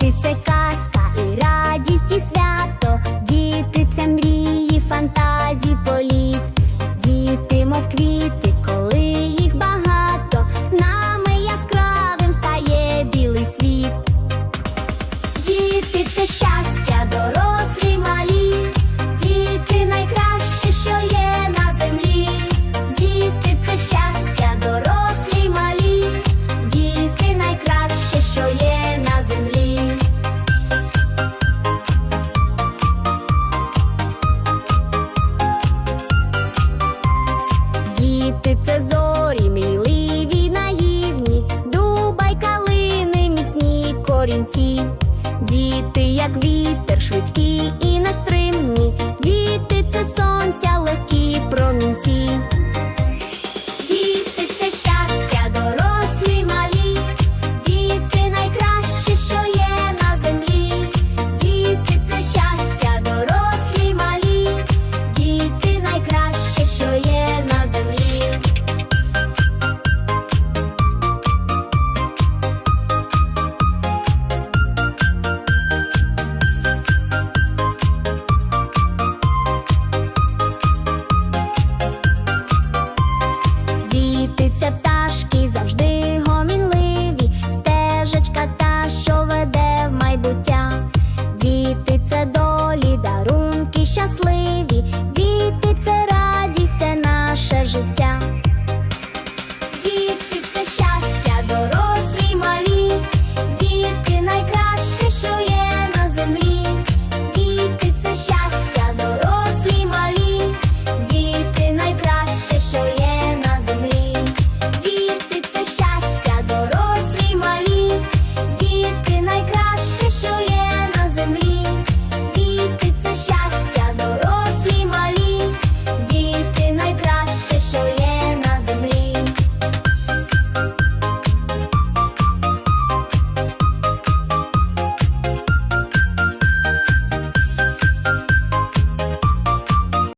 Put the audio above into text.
Діти міцні корінці. Діти, як вітер, швидкі і нестримні. наше життя.